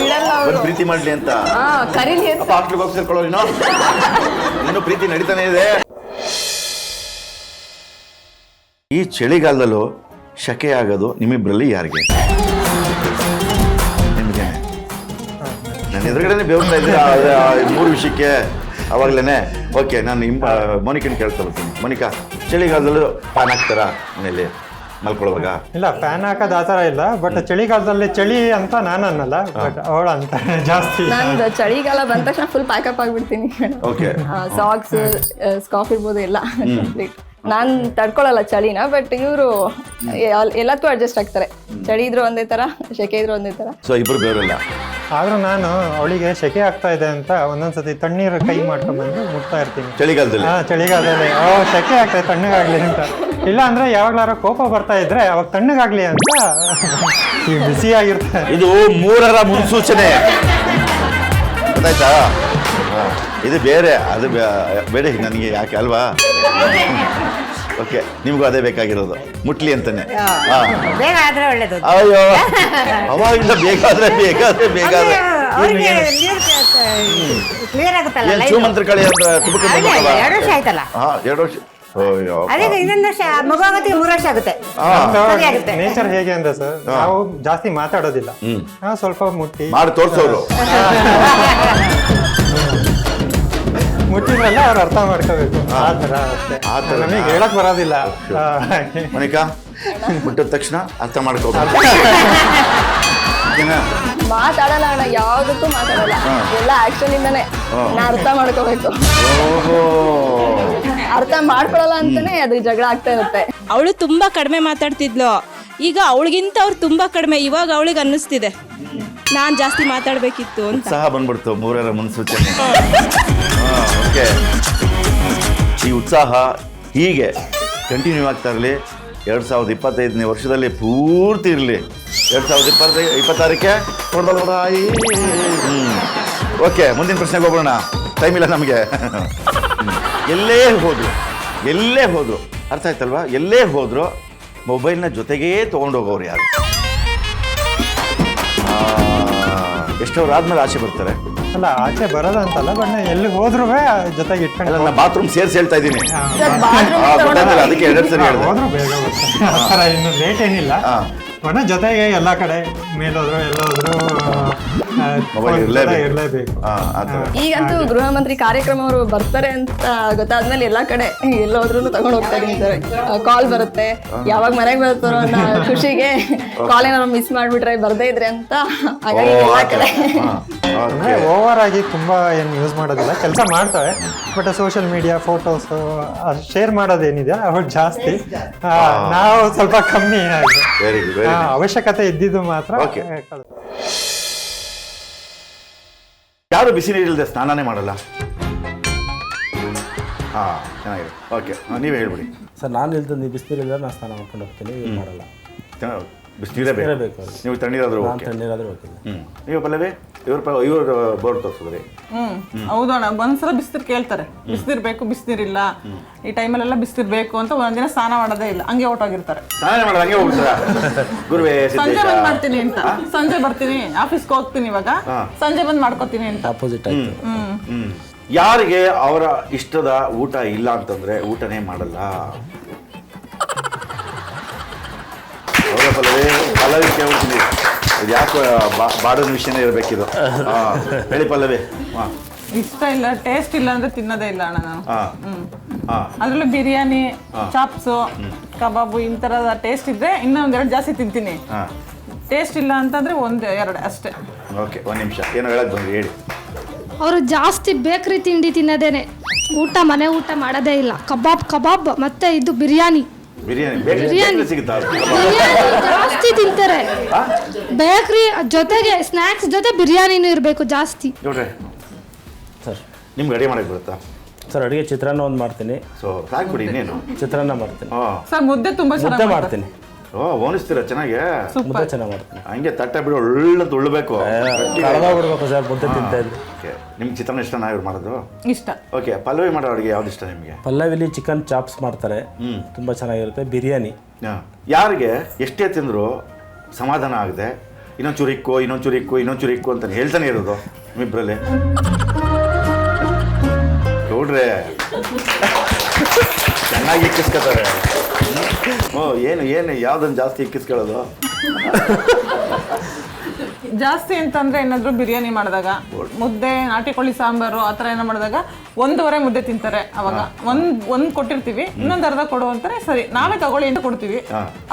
ಬಿಡಲ್ಲ ಅವರು. ಪ್ರೀತಿ ಮಾಡ್ಲಿ ಅಂತ. ಹಾ ಕರೀಲಿ ಅಂತ. ಹಾಸ್ಟೆಲ್ ಹೋಗಿ ಸೇರ್ಕೊಳ್ಳೋ ನೀನು. ಇನ್ನೂ ಪ್ರೀತಿ ನಡೀತಾನೆ ಇದೆ. ಈ ಚಳಿಗಾಲದಲ್ಲೂ ಶಕೆ ಆಗೋದು ನಿಮ್ಮಿಬ್ಬರಲ್ಲಿ ಯಾರಿಗೆ? ನಿಮಗೆ? ನನ್ನ ಎದುರುಗಡೆನೆ ಬೇವ್ತಾ ಆ ಮೂರು ವಿಷಯಕ್ಕೆ. ಅವಾಗಲೇ ಓಕೆ ನಾನು ಇಂಬ ಮೋನಿಕನ್ ಕೇಳ್ತಾ ಬರ್ತೀನಿ ಮೋನಿಕಾ ಚಳಿಗಾಲದಲ್ಲೂ ಫ್ಯಾನ್ ಹಾಕ್ತಾರಾ ಮನೇಲಿ ಮಲ್ಕೊಳ್ಳುವಾಗ? ಇಲ್ಲ ಫ್ಯಾನ್ ಹಾಕೋದು ಆ ಥರ ಇಲ್ಲ ಬಟ್ ಚಳಿಗಾಲದಲ್ಲಿ ಚಳಿ ಅಂತ ನಾನು ಅನ್ನಲ್ಲ ಬಟ್ ಅವಳ ಅಂತ ಜಾಸ್ತಿ. ನಾನು ಚಳಿಗಾಲ ಬಂದ ತಕ್ಷಣ ಫುಲ್ ಪ್ಯಾಕಪ್ ಆಗ್ಬಿಡ್ತೀನಿ. ಓಕೆ ಸಾಕ್ಸ್ ಸ್ಕಾಫ್ ಇರ್ಬೋದು ಎಲ್ಲ. ಕಂಪ್ಲೀಟ್ ನಾನು ತಡ್ಕೊಳಲ್ಲ ಚಳಿನ ಬಟ್ ಇವರು ಎಲ್ಲಕ್ಕೂ ಅಡ್ಜಸ್ಟ್ ಆಗ್ತಾರೆ. ಚಳಿ ಇದ್ರು ಒಂದೇ ಥರ ಸೆಕೆ ಇದ್ರು ಒಂದೇ ಥರ ಸೊ ಇಬ್ಬರು ಬೇರೆಲ್ಲ? ಆದ್ರೂ ನಾನು ಅವಳಿಗೆ ಸೆಕೆ ಆಗ್ತಾ ಇದೆ ಅಂತ ಒಂದೊಂದ್ಸತಿ ತಣ್ಣೀರು ಕೈ ಮಾಡ್ಕೊಂಡ್ಬಂದು ಮುಟ್ತಾ ಇರ್ತೀನಿ. ಚಳಿಗಾಲದಲ್ಲಿ? ಹಾ ಚಳಿಗಾಲದಲ್ಲಿ. ಓ ಸೆಕೆ ಆಗ್ತಾ ಇದೆ ತಣ್ಣಗಾಗ್ಲಿ ಅಂತ. ಇಲ್ಲ ಅಂದ್ರೆ ಯಾವಾಗ್ಲಾರ ಕೋಪ ಬರ್ತಾ ಇದ್ರೆ ಅವಾಗ ತಣ್ಣಗಾಗ್ಲಿ ಅಂತ ಈ ಬಿಸಿಯಾಗಿರ್ತಾರೆ ಇದು. ಮೂರರ ಮುನ್ಸೂಚನೆ. ಗೊತ್ತಾಯ್ತಾ? ಹಾ. ಇದು ಬೇರೆ ಅದು ಬೇ- ಬೇಡ ನನಗೆ ಯಾಕೆ ಅಲ್ವಾ? ಓಕೆ ನಿಮಗೂ ಅದೇ ಬೇಕಾಗಿರೋದು. ಮುಟ್ಲಿ ಅಂತಾನೆ. ಹಾ. ಬೇಗ ಆದ್ರೆ ಒಳ್ಳೇದು. ಅಯ್ಯೋ ಅವಾಗಿಂದ ಬೇಕಾದ್ರೆ ಬೇಕಾದ್ರೆ ಬೇಕಾದ್ರೆ ಅವ್ರಿಗೆ ನೀರು ಕ್ಲಿಯರ್ ಆಗುತ್ತಲ್ಲ ಏನ್ light. ಶಿವಮಂತ್ರ ಕಳಿ ಅಂತ ತುಮಕೂರು ಅದೇ, ಬಂದ್ಬಿಟ್ಟವಾ? ಎರಡು ವರ್ಷ ಆಯ್ತಲ್ಲ? ಹಾ ಎರಡು ವರ್ಷ. ಅಯ್ಯೋ. ಅದೇ ಇನ್ನೊಂದು ವರ್ಷ ಮಗು ಆಗೋತ್ತಿಗೆ ಮೂರು ವರ್ಷ ಆಗುತ್ತೆ. ಹಾ. ಸರಿ ಆಗುತ್ತೆ. ನೇಚರ್ ಹೇಗೆ ಅಂದ್ರೆ ಸರ್? ನಾವು ಜಾಸ್ತಿ ಮಾತಾಡೋದಿಲ್ಲ. ನಾವು ಸ್ವಲ್ಪ ಮುಟ್ಟಿ. ಮಾಡಿ ತೋರ್ಸೋರು. ಮುಟ್ಟಿದ್ರಲ್ಲ ಅವ್ರು ಅರ್ಥ ಮಾಡ್ಕೋಬೇಕು. ಆ ಥರ ಅಷ್ಟೇ. ಆ ಥರ. ನಮಗೆ ಹೇಳಕ್ ಬರೋದಿಲ್ಲ. ಮಣಿಕಾ ಮುಟ್ಟಿದ ತಕ್ಷಣ ಅರ್ಥ ಮಾಡ್ಕೋಬೇಕು? ಮಾತಾಡಲ್ಲ ಅಣ್ಣ ಯಾವುದಕ್ಕೂ ಮಾತಾಡಲ್ಲ. ಎಲ್ಲ ಆಕ್ಷನ್ ಇಂದಾನೆ ನಾ ಅರ್ಥ ಮಾಡ್ಕೋಬೇಕು. ಓಹೋ. ಅರ್ಥ ಮಾಡ್ಕೊಳಲ್ಲ ಅಂತಾನೆ ಅದು ಜಗಳ ಆಗ್ತಾ ಇರುತ್ತೆ. ಅವಳು ತುಂಬಾ ಕಡಿಮೆ ಮಾತಾಡ್ತಿದ್ಲು. ಈಗ ಅವಳಿಗಿಂತ ಅವ್ರು ತುಂಬಾ ಕಡಿಮೆ. ಇವಾಗ ಅವಳಿಗೆ ಅನ್ನಿಸ್ತಿದೆ. ನಾನ್ ಜಾಸ್ತಿ ಮಾತಾಡಬೇಕಿತ್ತು ಅಂತ. ಉತ್ಸಾಹ ಬಂದ್ಬಿಡ್ತು ಮೂರರ ಮುನ್ಸೂಚನೆ. ಓಕೆ. ಈ ಉತ್ಸಾಹ ಹೀಗೆ ಕಂಟಿನ್ಯೂ ಆಗ್ತಾ ಇರಲಿ. ಎರಡು ಸಾವಿರದ ಇಪ್ಪತ್ತೈದನೇ ವರ್ಷದಲ್ಲಿ ಪೂರ್ತಿ ಇರಲಿ. ಎರಡು ಸಾವಿರದ ಇಪ್ಪತ್ತೈ ಇಪ್ಪತ್ತಾರಕ್ಕೆ? ಓಕೆ ಮುಂದಿನ ಪ್ರಶ್ನೆಗೆ ಹೋಗೋಣ. ಟೈಮ್ ಇಲ್ಲ ನಮಗೆ. ಎಲ್ಲೇ ಹೋದ್ರು ಎಲ್ಲೇ ಹೋದ್ರು. ಅರ್ಥ ಆಯ್ತಲ್ವಾ? ಎಲ್ಲೇ ಹೋದ್ರು ಮೊಬೈಲ್ನ ಜೊತೆಗೇ ತೊಗೊಂಡೋಗೋರು ಯಾರು? ಎಷ್ಟವ್ರು ಆದ್ಮೇಲೆ ಆಚೆ ಬರ್ತಾರೆ. ಅಲ್ಲ ಆಚೆ ಬರೋದ ಅಂತಲ್ಲ ಬಟ್ ನಾ ಎಲ್ಲಿ ಹೋದ್ರು ಜೊತೆಗೆ ಅಲ್ಲ ಇಟ್ಕೊಂಡು ನಾನು ಬಾತ್ರೂಮ್ ಸೇರ್ಸಿ ಹೇಳ್ತಾ ಇದ್ದೀನಿ. ಅದಕ್ಕೆ ಎರಡು ಸರಿ ಹೇಳಿದೆ ಹೋದ್ರು ಬೇಗ ಬರ್ತಾರೆ ಆ ಥರ ಇನ್ನು ಲೇಟ್ ಏನಿಲ್ಲ. ಬಣ್ಣ ಒಣ ಜೊತೆಗೆ ಎಲ್ಲ ಕಡೆ ಮೇಲೋದ್ರು ಎಲ್ಲೋದ್ರು ಮೊಬೈಲ್ ಇರಲೇಬೇಕು. ಇರಲೇಬೇಕು ಈಗಂತೂ ಗೃಹ ಮಂತ್ರಿ ಕಾರ್ಯಕ್ರಮ ಅವರು ಬರ್ತಾರೆ ಅಂತ ಗೊತ್ತಾದ್ಮೇಲೆ ಎಲ್ಲಾ ಕಡೆ ಎಲ್ಲೋದ್ರೂ ತಗೊಂಡು ಹೋಗ್ತಾ ಇದ್ದಾರೆ ಕಾಲ್ ಬರುತ್ತೆ. ಯಾವಾಗ ಮನೆಗೆ ಬರ್ತಾರೋ ಅನ್ನೋ ಖುಷಿಗೆ ಕಾಲ್ ಏನಾದ್ರು ಮಿಸ್ ಮಾಡ್ಬಿಟ್ರೆ ಬರ್ದೇ ಇದ್ರೆ ಅಂತ ಹಾಗಾಗಿ ಓ, ಎಲ್ಲಾ ಕಡೆ. ಅಂದ್ರೆ ಓವರ್ ಆಗಿ ತುಂಬಾ ಏನ್ ಯೂಸ್ ಮಾಡೋದಿಲ್ಲ. ಕೆಲಸ ಮಾಡ್ತವೆ. But social media photos share ಮಾಡೋದೇನಿದೆ ಅವ್ರು ಜಾಸ್ತಿ. ಆ, ನಾವು ಸ್ವಲ್ಪ ಕಮ್ಮಿ ಅವಶ್ಯಕತೆ ಇದ್ದಿದ್ದು ಮಾತ್ರ ಯಾರು ಬಿಸಿ ನೀರಿಲ್ಲದೆ ಸ್ನಾನನೇ ಮಾಡಲ್ಲ? ಹಾಂ ಚೆನ್ನಾಗಿದೆ. ಓಕೆ ನೀವೇ ಹೇಳ್ಬಿಡಿ. ಸರ್ ನಾನು ಇಲ್ದ ನೀವು ಬಿಸಿಲಿಲ್ಲ ನಾನು ಸ್ನಾನ ಮಾಡ್ಕೊಂಡು ಹೋಗ್ತೀನಿ ಏನು ಮಾಡಲ್ಲ. ಚೆನ್ನಾಗಿ ಬಿಸಿನೀರೇ. ನೀವು ತಣ್ಣೀರಾದ್ರೂ ನಾನು ಓಕೆ. ತಣ್ಣೀರಾದ್ರೂ ಹೋಗ್ತೀನಿ ಹ್ಞೂ ನೀವು ಪಲ್ಲವಿ ಇವ್ರ ಪ ಇವ್ರ ಬೋರ್ಡ್ ತೋರಿಸಿದ್ರಿ. ಹ್ಮ್. ಹೌದಣ್ಣ ಒಂದ್ಸಲ ಬಿಸಿನೀರು ಕೇಳ್ತಾರೆ. ಬಿಸಿನೀರು ಬೇಕು ಬಿಸಿನೀರಿಲ್ಲ ಈ ಟೈಮಲ್ಲೆಲ್ಲ ಬಿಸಿನೀರು ಬೇಕು ಅಂತ ಒಂದಿನ ಸ್ನಾನ ಮಾಡೋದೇ ಇಲ್ಲ. ಹಂಗೆ ಹೊರ್ಟೋಗಿರ್ತಾರೆ ಸ್ನಾನ ಮಾಡೋದು ಹಂಗೆ ಹೋಗ್ತೀರಾ ಗುರುವೇ ಸಂಜೆ ಸಿದ್ದೇಶ ಬಂದ್ ಮಾಡ್ತೀನಿ ಅಂತ. ಸಂಜೆ ಬರ್ತೀನಿ ಆಫೀಸ್ಗೆ ಹೋಗ್ತೀನಿ ಇವಾಗ. ಸಂಜೆ ಬಂದ್ ಮಾಡ್ಕೋತೀನಿ ಅಂತ. ಆಪೋಸಿಟ್ ಆಯ್ತು. ಹ್ಮ್. ಯಾರಿಗೆ ಅವರ ಇಷ್ಟದ ಊಟ ಇಲ್ಲ ಅಂತಂದ್ರೆ ಊಟನೇ ಮಾಡಲ್ಲ. ಹೌದಾ ಪಲ್ಲವಿ. ಪಲ್ಲವಿ ಕೇಳ್ತೀನಿ ಇದು ಯಾಕೆ ಬಾ- ಮಿಷನ್ ವಿಷಯನೇ ಇರಬೇಕಿದು. ಹಾ ಹೇಳಿ ಪಲ್ಲವಿ. ಹಾ ಇಷ್ಟ ಇಲ್ಲ ಟೇಸ್ಟ್ ಇಲ್ಲ ಅಂದ್ರೆ ತಿನ್ನೋದೇ ಇಲ್ಲ ಅಣ್ಣ ನಾನು. ಅದ್ರಲ್ಲೂ ಬಿರಿಯಾನಿ ಚಾಪ್ಸು ಕಬಾಬು ಇಂಥರದ ಟೇಸ್ಟ್ ಇದ್ರೆ ಇನ್ನೂ ಒಂದೆರಡು ಜಾಸ್ತಿ ತಿಂತೀನಿ. ಟೇಸ್ಟ್ ಇಲ್ಲ ಅಂತಂದ್ರೆ ಒಂದು ಎರಡು ಅಷ್ಟೇ. ಓಕೆ ಒಂದು ನಿಮಿಷ. ಏನೋ ಹೇಳಕ್ ಬಂದ್ರಿ ಹೇಳಿ. ಅವರು ಜಾಸ್ತಿ ಬೇಕ್ರಿ ತಿಂಡಿ ತಿನ್ನೋದೇನೆ. ಊಟ ಮನೆ ಊಟ ಮಾಡೋದೇ ಇಲ್ಲ. ಕಬಾಬ್ ಕಬಾಬ್ ಮತ್ತೆ ಇದು ಬಿರಿಯಾನಿ. ಬಿರಿಯಾನಿ ಬಿರಿಯಾನಿ. ಸಿಗುತ್ತಾ? ಬಿರಿಯಾನಿ ಜಾಸ್ತಿ ತಿಂತಾರೆ. ಬೇಕ್ರಿ ಜೊತೆಗೆ ಸ್ನ್ಯಾಕ್ಸ್ ಜೊತೆ ಬಿರಿಯಾನಿನೂ ಇರಬೇಕು ಜಾಸ್ತಿ. ನೋಡ್ರಿ. ಸರ್. ನಿಮ್ಗೆ ಅಡಿಗೆ ಮಾಡಕ್ಕೆ ಬರುತ್ತಾ? ಸರ್ ಅಡುಗೆ ಚಿತ್ರಾನ್ನ ಒಂದು ಮಾಡ್ತೀನಿ. ಸೊ ಸಾಕ್ಬಿಡಿ ಇನ್ನೇನು. ಚಿತ್ರಾನ್ನ ಮಾಡ್ತೀನಿ. ಹಾಂ. ಸರ್ ಮುದ್ದೆ ತುಂಬಾ ಮುದ್ದೆ ಚೆನ್ನಾಗಿ ಮಾಡ್ತೀನಿ. ಓ ಓನಿಸ್ತೀರಾ ಚೆನ್ನಾಗೆ? ಮುದ್ದೆ ಚೆನ್ನಾಗಿ ಮಾಡ್ತೀನಿ. ಹಂಗೆ ತಟ್ಟೆ ಬಿಡು ಒಳ್ಳೆ ತುಳ್ಬೇಕು ಕಳೆದೋಗ್ಬಿಡ್ಬೇಕು ಸರ್ ಮುದ್ದೆ ತಿಂತಾ ಇದ್ದೆ ಓಕೆ. ನಿಮ್ಗೆ ಚಿತ್ರಾನ್ನ ಇಷ್ಟನಾ ಇವ್ರು ಮಾಡೋದು? ಇಷ್ಟ. ಓಕೆ ಪಲ್ಲವಿ ಮಾಡೋ ಅಡುಗೆ ಯಾವ್ದು ಇಷ್ಟ ನಿಮಗೆ? ಪಲ್ಲವಿಲಿ ಚಿಕನ್ ಚಾಪ್ಸ್ ಮಾಡ್ತಾರೆ. ತುಂಬ ಚೆನ್ನಾಗಿರುತ್ತೆ. ಬಿರಿಯಾನಿ. ಯಾರಿಗೆ ಎಷ್ಟೇ ತಿಂದರೂ ಸಮಾಧಾನ ಆಗದೆ ಇನ್ನೊಂದು ಚೂರು ಇಕ್ಕು ಇನ್ನೊಂದು ಚೂರು ಇಕ್ಕು ಇನ್ನೊಂದು ಚುರಿಕ್ಕು ಇಕ್ಕು ಅಂತ ಹೇಳ್ತಾನೆ ಇರೋದು ನಿಮ್ಮಿಬ್ಬರಲ್ಲಿ ನೋಡ್ರೆ. ಚೆನ್ನಾಗಿ ಇಕ್ಕಿಸ್ಕೊತಾರೆ ಓ ಏನು ಏನು ಯಾವ್ದನ್ನು ಜಾಸ್ತಿ ಇಕ್ಕಿಸ್ಕೊಳ್ಳೋದು ಜಾಸ್ತಿ ಅಂತಂದ್ರೆ ಏನಾದ್ರು ಬಿರಿಯಾನಿ ಮಾಡಿದಾಗ ಮುದ್ದೆ ನಾಟಿ ಕೋಳಿ ಸಾಂಬಾರು ಆ ಥರ ಏನೋ ಮಾಡಿದಾಗ ಒಂದೂವರೆ ಮುದ್ದೆ ತಿಂತಾರೆ ಅವಾಗ. ಒಂದ್ ಒಂದ್ ಕೊಟ್ಟಿರ್ತೀವಿ ಇನ್ನೊಂದ್ ಅರ್ಧ ಕೊಡು ಅಂತಾರೆ ಸರಿ ನಾವೇ ತಗೊಳ್ಳಿ ಅಂತ ಕೊಡ್ತೀವಿ.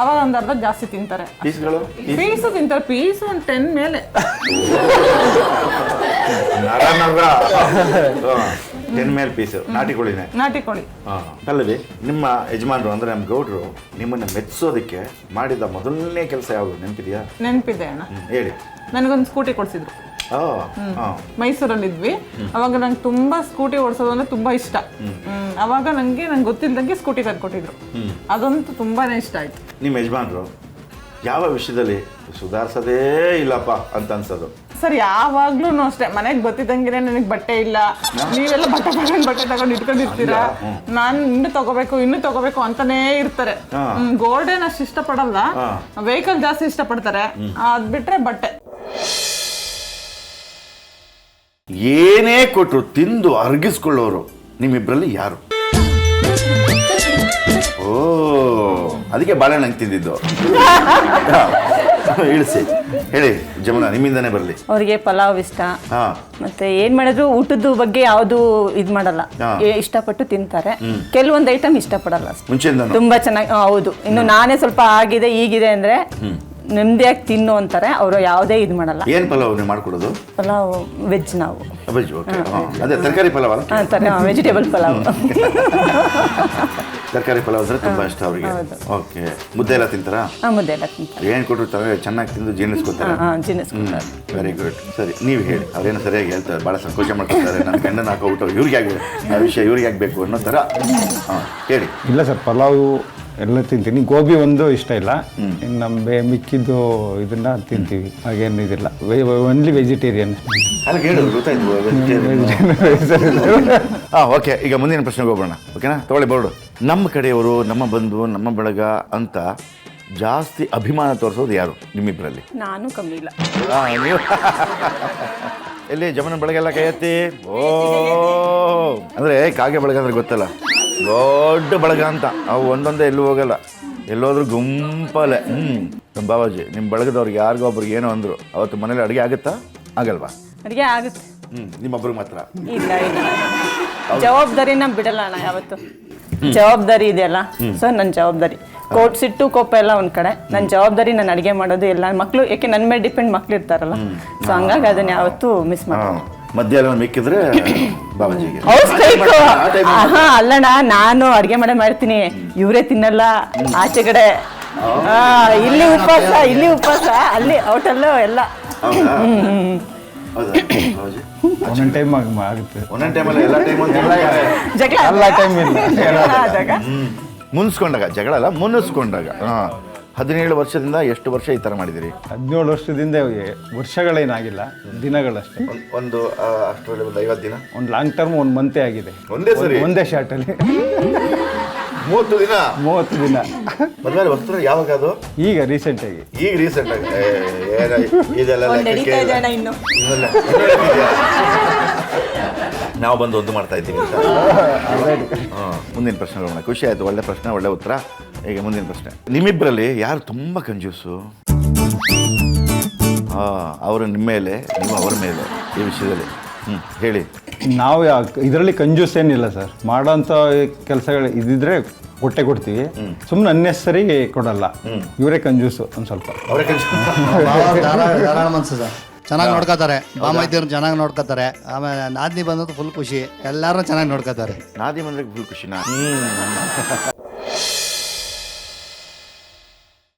ಅವಾಗ ಒಂದ್ ಅರ್ಧ ಜಾಸ್ತಿ ತಿಂತಾರೆ. ಪೀಸ್ಗಳು? ಪೀಸು? ತಿಂತಾರೆ ಪೀಸು ಒಂದ್ ಟೆನ್ ಮೇಲೆ. ನರ ನರ. ಟೆನ್ ಮೇಲ್ ಪೀಸು ನಾಟಿ ಕೋಳಿನೇ. ನಾಟಿ ಕೋಳಿ. ಅಲ್ಲದೆ ನಿಮ್ಮ ಯಜಮಾನರು ಅಂದ್ರೆ ನಮ್ಮ ಗೌಡ್ರು ನಿಮ್ಮನ್ನು ಮೆಚ್ಚಿಸೋದಕ್ಕೆ ಮಾಡಿದ ಮೊದಲನೇ ಕೆಲಸ ಯಾವುದು? ನೆನಪಿದೆಯಾ? ನೆನಪಿದೆ ಅಣ್ಣ. ಹೇಳಿ. ನನಗೊಂದು ಸ್ಕೂಟಿ ಕೊಡಿಸಿದ್ರು. ಮೈಸೂರಲ್ಲಿ ಇದ್ವಿ ಅವಾಗ ನಂಗೆ ತುಂಬಾ ಸ್ಕೂಟಿ ಓಡಿಸೋದು ಅಂದ್ರೆ ತುಂಬಾ ಇಷ್ಟ. ಅವಾಗ ನಂಗೆ ನಂಗೆ ಗೊತ್ತಿಲ್ದಂಗೆ ಸ್ಕೂಟಿ ಕರ್ಕೊಟ್ಟಿದ್ರು. ಅದಂತೂ ತುಂಬಾನೇ ಇಷ್ಟ ಆಯ್ತು. ನಿಮ್ಮ ಯಜಮಾನರು ಯಾವ ವಿಷಯದಲ್ಲಿ ಸುಧಾರಿಸೋದೇ ಇಲ್ಲಪ್ಪ ಅಂತ ಅನ್ಸೋದು? ಸರ್ ಯಾವಾಗ್ಲೂ ಅಷ್ಟೇ. ಮನೆಗೆ ಗೊತ್ತಿದ್ದಂಗೆ ನನಗೆ ಬಟ್ಟೆ ಇಲ್ಲ. ನೀವೆಲ್ಲ ಬಟ್ಟೆ ತಗೊಂಡು ಬಟ್ಟೆ ತಗೊಂಡು ಇಟ್ಕೊಂಡಿರ್ತೀರಾ? ನಾನು ಇನ್ನು ತಗೋಬೇಕು ಇನ್ನು ತಗೋಬೇಕು ಅಂತಾನೇ ಇರ್ತಾರೆ. ಗೋಲ್ಡನ್ ಅಷ್ಟು ಇಷ್ಟಪಡಲ್ಲ. ವೆಹಿಕಲ್ ಜಾಸ್ತಿ ಇಷ್ಟಪಡ್ತಾರೆ. ಅದ್ ಬಿಟ್ರೆ ಬಟ್ಟೆ. ಏನೇ ಕೊಟ್ಟರು ತಿಂದು ಅರ್ಗಿಸ್ಕೊಳ್ಳೋರು ನಿಮ್ಮಿಬ್ಬರಲ್ಲಿ ಯಾರು? ಓ ಅದಕ್ಕೆ ಬಾಳೆಹಣ್ಣು ತಿಂದಿದ್ದು. ಇಳಿಸಿ. ಹೇಳಿ ಜಮುನಾ ನಿಮ್ಮಿಂದನೇ ಬರಲಿ. ಅವರಿಗೆ ಪಲಾವ್ ಇಷ್ಟ. ಹಾಂ. ಮತ್ತೆ ಏನ್ ಮಾಡಿದ್ರು ಊಟದ ಬಗ್ಗೆ ಯಾವುದು ಇದ್ ಮಾಡಲ್ಲ. ಏ- ಇಷ್ಟಪಟ್ಟು ತಿಂತಾರೆ. ಕೆಲವೊಂದು ಐಟಮ್ ಇಷ್ಟಪಡಲ್ಲ ಅಷ್ಟೇ. ಮುಂಚೆಯಿಂದನೂ? ತುಂಬಾ ಚೆನ್ನಾಗಿ ಹೌದು. ಇನ್ನು ನಾನೇ ಸ್ವಲ್ಪ ಆಗಿದೆ ಈಗಿದೆ ಅಂದ್ರೆ ನೆಮ್ಮದಿಯಾಗಿ ತಿನ್ನು ಅಂತಾರೆ. ಅವರು ಯಾವುದೇ ಇದು ಮಾಡಲ್ಲ. ಏನು ಪಲಾವ್ ನೀವು ಮಾಡ್ಕೊಡೋದು? ಪಲಾವ್ ವೆಜ್ ನಾವು. Veg okay. ಅದೇ ತರಕಾರಿ ಪಲಾವ್? ಅಲ್ಲ ವೆಜಿಟೇಬಲ್ ಪಲಾವ್. ತರಕಾರಿ ಪಲಾವ್ ಅಂದರೆ ತುಂಬ ಇಷ್ಟ ಅವರಿಗೆ. ಓಕೆ. ಮುದ್ದೆ ಎಲ್ಲ ತಿಂತಾರಾ? ಹಾಂ ಮುದ್ದೆ ಎಲ್ಲ ತಿಂತಾರೆ. ಏನು ಕೊಟ್ಟಿರ್ತಾರೆ ಚೆನ್ನಾಗಿ ತಿಂದು ಜೀರ್ಣಿಸ್ಕೊತಾರೆ? ಹಾ ಜೀರ್ಣಿಸ್ಕೊತಾರೆ. ವೆರಿ ಗುಡ್ ಸರಿ ನೀವು ಹೇಳಿ. ಅವ್ರೇನು ಸರಿಯಾಗಿ ಹೇಳ್ತಾರೆ. ಭಾಳ ಸಂಕೋಚ ಮಾಡ್ತಾರೆ ನನ್ನ ಗಂಡನ ಹಾಕೋಬಿಟ್ಟು ಇವ್ರಿಗೆ ಆಗಿದೆ ಆ ವಿಷಯ ಇವ್ರಿಗೆ ಆಗಬೇಕು ಅನ್ನೋ ಥರ ಹಾಂ ಹೇಳಿ. ಇಲ್ಲ ಸರ್ ಪಲಾವು ಎಲ್ಲ ತಿಂತೀನಿ. ಗೋಬಿ ಒಂದು ಇಷ್ಟ ಇಲ್ಲ. ಇನ್ನು ನಮ್ಮ ಬೇ ಮಿಕ್ಕಿದ್ದು ಇದನ್ನ ತಿಂತೀವಿ. ಹಾಗೇನು ಇದಿಲ್ಲ ಓನ್ಲಿ ವೆಜಿಟೇರಿಯನ್ ಅಲ್ಲ ಗೊತ್ತಾಯ್ತು ಹಾಂ ಓಕೆ ಈಗ ಮುಂದಿನ ಪ್ರಶ್ನೆಗೆ ಹೋಗೋಣ ಓಕೆನಾ ತಗೊಳ್ಳಿ ಬರ್ಡು. ನಮ್ಮ ಕಡೆಯವರು ನಮ್ಮ ಬಂಧು ನಮ್ಮ ಬಳಗ ಅಂತ ಜಾಸ್ತಿ ಅಭಿಮಾನ ತೋರಿಸೋದು ಯಾರು? ನಿಮ್ಮಿಬ್ಬರಲ್ಲಿ ನಾನು ಕಮ್ಮಿ ಇಲ್ಲ. ಆ, ನೀವು? ಎಲ್ಲಿ ಜಮನ ಬೆಳಗೆಲ್ಲ ಕೈ ಎತ್ತಿ ಓ. ಅಂದರೆ ಕಾಗೆ ಬಳಗ ಅಂದ್ರೆ ಗೊತ್ತಲ್ಲ. ದೊಡ್ಡ ಬಳಗ ಅಂತ. ಅವು ಒಂದೊಂದೇ ಎಲ್ಲೂ ಹೋಗಲ್ಲ. ಎಲ್ಲೋದ್ರೂ ಗುಂಪಲೆ. ಹ್ಞೂ ನಮ್ಮ ಬಾಬಾಜಿ ನಿಮ್ಮ ಬಳಗದವ್ರಿಗೆ ಯಾರಿಗೋ ಒಬ್ರಿಗೆ ಏನೋ ಅಂದರು ಅವತ್ತು ಮನೇಲಿ ಅಡುಗೆ ಆಗುತ್ತಾ? ಆಗಲ್ವಾ? ಅಡುಗೆ ಆಗುತ್ತೆ. ಹ್ಞೂ ನಿಮ್ಮೊಬ್ರಿಗೆ ಮಾತ್ರ. ಇಲ್ಲ ಇಲ್ಲ. ಜವಾಬ್ದಾರಿನ ಬಿಡಲ್ಲ ಅಣ್ಣ ಯಾವತ್ತು. ಜವಾಬ್ದಾರಿ ಇದೆಯಲ್ಲ ಸೊ ನನ್ನ ಜವಾಬ್ದಾರಿ. ಕೋಟ್ ಸಿಟ್ಟು ಕೋಪ ಎಲ್ಲ ಒಂದು ಕಡೆ. ನನ್ನ ಜವಾಬ್ದಾರಿ ನಾನು ಅಡುಗೆ ಮಾಡೋದು ಎಲ್ಲ. ಮಕ್ಕಳು ಯಾಕೆ ನನ್ನ ಮೇಲೆ ಡಿಪೆಂಡ್ ಮಕ್ಳು ಇರ್ತಾರಲ್ಲ ಸೊ ಹಂಗಾಗಿ ಅದನ್ನ ಯಾವತ್ತೂ ಮಿಸ್ ಮಾಡಿ ಹಾಂ ಮಧ್ಯಾಹ್ನ ಮಿಕ್ಕಿದ್ರೆ ಬಾಬಾಜಿಗೆ. ಹಾ ಅಲ್ಲಣ್ಣ ನಾನು ಅಡ್ಗೆ ಮಾಡೇ ಮಾಡ್ತೀನಿ ಇವರೇ ತಿನ್ನಲ್ಲ ಆಚೆ ಕಡೆ ಆ, ಇಲ್ಲಿ ಉಪವಾಸ ಇಲ್ಲಿ ಉಪವಾಸ. ಅಲ್ಲಿ ಹೋಟೆಲ್ ಎಲ್ಲ. ಒಂದೊಂದು ಟೈಮ್ ಆಗುತ್ತೆ. ಒಂದೊಂದು ಟೈಮಲ್ಲಿ ಎಲ್ಲ ಟೈಮ್ ಜಗಳ. ಎಲ್ಲ ಟೈಮ್ ಇಲ್ಲ. ಮುನ್ಸ್ಕೊಂಡಾಗ ಜಗಳ ಅಲ್ಲ ಮುನ್ನಿಸ್ಕೊಂಡಾಗ ಹಾಂ. ಹದಿನೇಳು ವರ್ಷದಿಂದ ಎಷ್ಟು ವರ್ಷ ಈ ಥರ ಮಾಡಿದಿರಿ ಹದಿನೇಳು ವರ್ಷದಿಂದ ವರ್ಷಗಳೇನಾಗಿಲ್ಲ ದಿನಗಳಷ್ಟೇ. ಒಂದ್- ಅಷ್ಟರಲ್ಲಿ ಒಂದು ಐವತ್ತು ದಿನ? ಒಂದು ಲಾಂಗ್ ಟರ್ಮ್ ಒಂದು ಮಂತೆ ಆಗಿದೆ. ಒಂದೇ ಸರಿ? ಒಂದ್- ಶಾರ್ಟಲ್ಲಿ ಮೂವತ್ತು ದಿನ? ಮೂವತ್ತು ದಿನ. ಮದ್ವೆ ವಸ್ತ್ರ ಯಾವಾಗ ಅದು? ಈಗ ರೀಸೆಂಟ್ ಆಗಿ. ಈಗ ರೀಸೆಂಟ್ ಆಗಿ. ಇದೆಲ್ಲ ನಾವು ಬಂದು ಒಂದು ಮಾಡ್ತಾ ಇದ್ದೀವಿ ಮುಂದಿನ ಪ್ರಶ್ನೆ ಹೋಗೋಣ ಖುಷಿ ಆಯ್ತು. ಒಳ್ಳೆ ಪ್ರಶ್ನೆ ಒಳ್ಳೆ ಉತ್ತರ. ಈಗ ಮುಂದಿನ ಪ್ರಶ್ನೆ. ನಿಮ್ಮಿಬ್ಬರಲ್ಲಿ ಯಾರು ತುಂಬ ಕಂಜೂಸು? ಹಾಂ ಅವರು ನಿಮ್ಮ ಮೇಲೆ ನೀವು ಅವರ ಮೇಲೆ ಈ ವಿಷಯದಲ್ಲಿ. ಹ್ಞೂ ಹೇಳಿ. ನಾವು ಇದರಲ್ಲಿ ಕಂಜೂಸ್ ಏನಿಲ್ಲ ಸರ್. ಮಾಡೋಂಥ ಕೆಲಸಗಳು ಇದಿದ್ರೆ ಹೊಟ್ಟೆ ಕೊಡ್ತೀವಿ. ಸುಮ್ಮನೆ ಅನ್ನೆಸರಿ ಕೊಡಲ್ಲ. ಇವರೇ ಕಂಜೂಸು ಒಂದು ಸ್ವಲ್ಪ. ಅವರೇ ಮನ್ಸು ಸರ್. ಚೆನ್ನಾಗಿ ನೋಡ್ಕೋತಾರೆ. ಬಾಮೈದ್ಯವ್ರು ಚೆನ್ನಾಗಿ ನೋಡ್ಕೋತಾರೆ. ಆಮೇಲೆ ನಾದಿನಿ ಬಂದದ್ದು ಫುಲ್ ಖುಷಿ. ಎಲ್ಲರೂ ಚೆನ್ನಾಗಿ ನೋಡ್ಕೋತಾರೆ. ನಾದಿ ಬಂದ್ರೆ ಫುಲ್ ಖುಷಿನಾ? ಹ್ಞೂ